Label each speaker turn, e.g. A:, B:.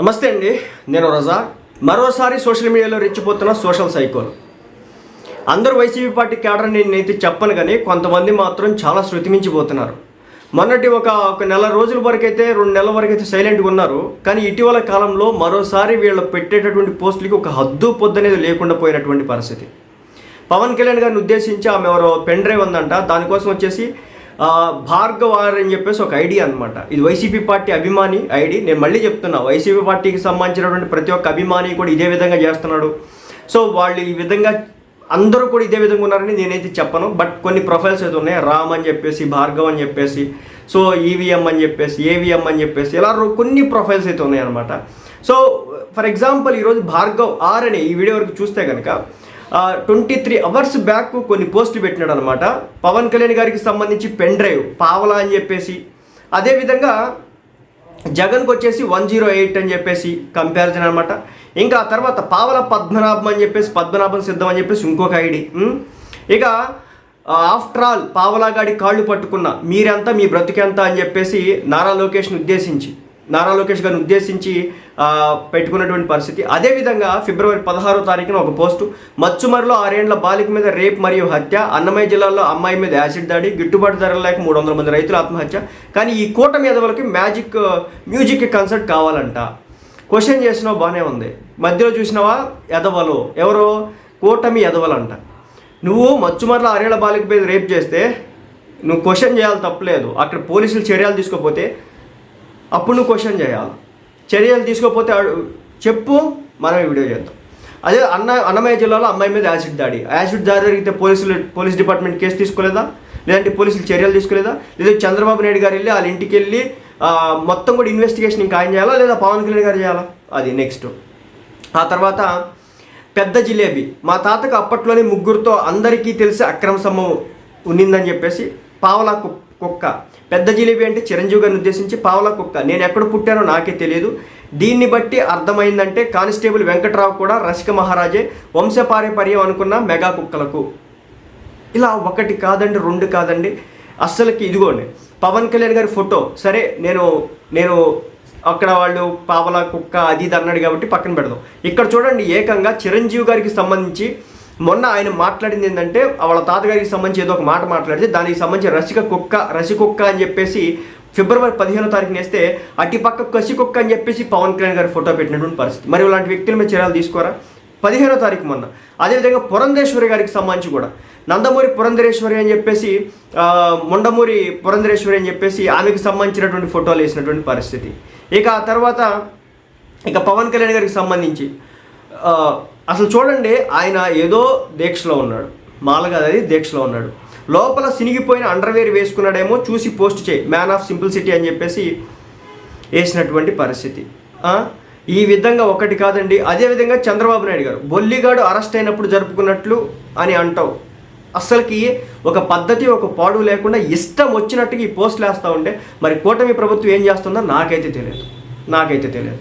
A: నమస్తే అండి నేను రజా. మరోసారి సోషల్ మీడియాలో రెచ్చిపోతున్న సోషల్ సైకోల్. అందరూ వైసీపీ పార్టీ కేడర్ నేనైతే చెప్పను కానీ కొంతమంది మాత్రం చాలా శృతిమించిపోతున్నారు. మొన్నటి ఒక ఒక నెల రోజుల వరకు అయితే రెండు నెలల వరకు అయితే సైలెంట్గా ఉన్నారు. కానీ ఇటీవల కాలంలో మరోసారి వీళ్ళు పెట్టేటటువంటి పోస్టులకి ఒక హద్దు పొద్దు అనేది లేకుండా పోయినటువంటి పరిస్థితి. పవన్ కళ్యాణ్ గారిని ఉద్దేశించి ఆమె ఎవరో పెన్ డ్రైవ్ ఉందంట. దానికోసం వచ్చేసి భార్గవ్ ఆర్ అని చెప్పేసి ఒక ఐడి అనమాట ఇది వైసీపీ పార్టీ అభిమాని ఐడి. నేను మళ్ళీ చెప్తున్నా వైసీపీ పార్టీకి సంబంధించినటువంటి ప్రతి ఒక్క అభిమాని కూడా ఇదే విధంగా చేస్తున్నాడు. సో వాళ్ళు ఈ విధంగా అందరూ కూడా ఇదే విధంగా ఉన్నారని నేనైతే చెప్పను. బట్ కొన్ని ప్రొఫైల్స్ అయితే ఉన్నాయి. రామ్ అని చెప్పేసి భార్గవ్ అని చెప్పేసి సో ఈవీఎం అని చెప్పేసి ఏవిఎం అని చెప్పేసి ఇలా కొన్ని ప్రొఫైల్స్ అయితే ఉన్నాయన్నమాట. సో ఫర్ ఎగ్జాంపుల్ ఈరోజు భార్గవ్ ఆర్ అనే ఈ వీడియో వరకు చూస్తే కనుక ట్వంటీ త్రీ అవర్స్ బ్యాక్ కొన్ని పోస్టులు పెట్టినాడు అనమాట పవన్ కళ్యాణ్ గారికి సంబంధించి పెన్ డ్రైవ్ పావలా అని చెప్పేసి. అదేవిధంగా జగన్కి వచ్చేసి వన్ జీరో ఎయిట్ అని చెప్పేసి కంపారిజన్ అనమాట. ఇంకా ఆ తర్వాత పావల పద్మనాభం అని చెప్పేసి పద్మనాభం సిద్ధం అని చెప్పేసి ఇంకొక ఐడి. ఇక ఆఫ్టర్ ఆల్ పావలాగాడి కాళ్ళు పట్టుకున్న మీరెంత మీ బ్రతికెంత అని చెప్పేసి నారా లోకేష్ని ఉద్దేశించి. నారా లోకేష్ గారిని ఉద్దేశించి పెట్టుకున్నటువంటి పరిస్థితి. అదేవిధంగా ఫిబ్రవరి పదహారో తారీఖున ఒక పోస్టు. మచ్చుమరిలో ఆరేండ్ల బాలిక మీద రేప్ మరియు హత్య అన్నమయ్య జిల్లాలో అమ్మాయి మీద యాసిడ్ దాడి గిట్టుబాటు ధరలు లేక మూడు వందల మంది రైతుల ఆత్మహత్య. కానీ ఈ కూటమి ఎదవలకి మ్యాజిక్ మ్యూజిక్ కన్సర్ట్ కావాలంట. క్వశ్చన్ చేసినావు బాగానే ఉంది. మధ్యలో చూసినావా? ఎదవలు. ఎవరో? కూటమి ఎదవలంట. నువ్వు మచ్చుమర్ల ఆరేళ్ళ బాలిక మీద రేప్ చేస్తే నువ్వు క్వశ్చన్ చేయాలి తప్పలేదు. అక్కడ పోలీసులు చర్యలు తీసుకోపోతే అప్పుడు నువ్వు క్వశ్చన్ చేయాలి. చర్యలు తీసుకోకపోతే చెప్పు మనం ఈ వీడియో చేద్దాం. అదే అన్న అన్నమయ్య జిల్లాలో అమ్మాయి మీద యాసిడ్ దాడి. యాసిడ్ దాడి జరిగితే పోలీసులు పోలీస్ డిపార్ట్మెంట్ కేసు తీసుకోలేదా? లేదంటే పోలీసులు చర్యలు తీసుకోలేదా? లేదా చంద్రబాబు నాయుడు గారు వెళ్ళి వాళ్ళ ఇంటికి వెళ్ళి మొత్తం కూడా ఇన్వెస్టిగేషన్ ఇంకా ఆయన చేయాలా? లేదా పవన్ కళ్యాణ్ గారు చేయాలా? అది నెక్స్ట్ ఆ తర్వాత పెద్ద జిలేబీ. మా తాతకు అప్పట్లోనే ముగ్గురుతో అందరికీ తెలిసి అక్రమ సమ్మం ఉన్నిందని చెప్పేసి పావలాకు కుక్క. పెద్ద జిలేబీ అంటే చిరంజీవి గారిని ఉద్దేశించి పావలా కుక్క. నేను ఎక్కడ పుట్టానో నాకే తెలియదు. దీన్ని బట్టి అర్థమైందంటే కానిస్టేబుల్ వెంకట్రావు కూడా రసిక మహారాజే వంశపారంపర్యం అనుకున్న మెగా కుక్కలకు. ఇలా ఒకటి కాదండి రెండు కాదండి. అస్సలకి ఇదిగోండి పవన్ కళ్యాణ్ గారి ఫోటో. సరే నేను నేను అక్కడ వాళ్ళు పావలా కుక్క అది ఇది అన్నాడు కాబట్టి పక్కన పెడదాం. ఇక్కడ చూడండి ఏకంగా చిరంజీవి గారికి సంబంధించి మొన్న ఆయన మాట్లాడింది ఏంటంటే వాళ్ళ తాతగారికి సంబంధించి ఏదో ఒక మాట మాట్లాడితే దానికి సంబంధించి రసిక కుక్క రసి కుక్క అని చెప్పేసి ఫిబ్రవరి పదిహేనో తారీఖున వేస్తే అటుపక్క కసి కుక్క అని చెప్పేసి పవన్ కళ్యాణ్ గారి ఫోటో పెట్టినటువంటి పరిస్థితి. మరి ఇలాంటి వ్యక్తుల మీద చర్యలు తీసుకోరా? పదిహేనో తారీఖు మొన్న. అదేవిధంగా పురంధేశ్వరి గారికి సంబంధించి కూడా. నందమూరి పురంధరేశ్వరి అని చెప్పేసి ముండమూరి పురంధరేశ్వరి అని చెప్పేసి ఆమెకు సంబంధించినటువంటి ఫోటోలు వేసినటువంటి పరిస్థితి. ఇక ఆ తర్వాత ఇక పవన్ కళ్యాణ్ గారికి సంబంధించి అసలు చూడండి ఆయన ఏదో దీక్షలో ఉన్నాడు. మాలగా అది దీక్షలో ఉన్నాడు. లోపల సినిగిపోయిన అండర్వేర్ వేసుకున్నాడేమో చూసి పోస్ట్ చేయి. మ్యాన్ ఆఫ్ సింపుల్ సిటీ అని చెప్పేసి వేసినటువంటి పరిస్థితి. ఈ విధంగా ఒకటి కాదండి. అదేవిధంగా చంద్రబాబు నాయుడు గారు బొల్లిగాడు అరెస్ట్ అయినప్పుడు జరుపుకున్నట్లు అని అంటావు. అస్సలకి ఒక పద్ధతి ఒక పాడు లేకుండా ఇష్టం వచ్చినట్టుగా ఈ పోస్టులు వేస్తూ ఉంటే మరి కూటమి ప్రభుత్వం ఏం చేస్తుందో నాకైతే తెలియదు. నాకైతే తెలియదు.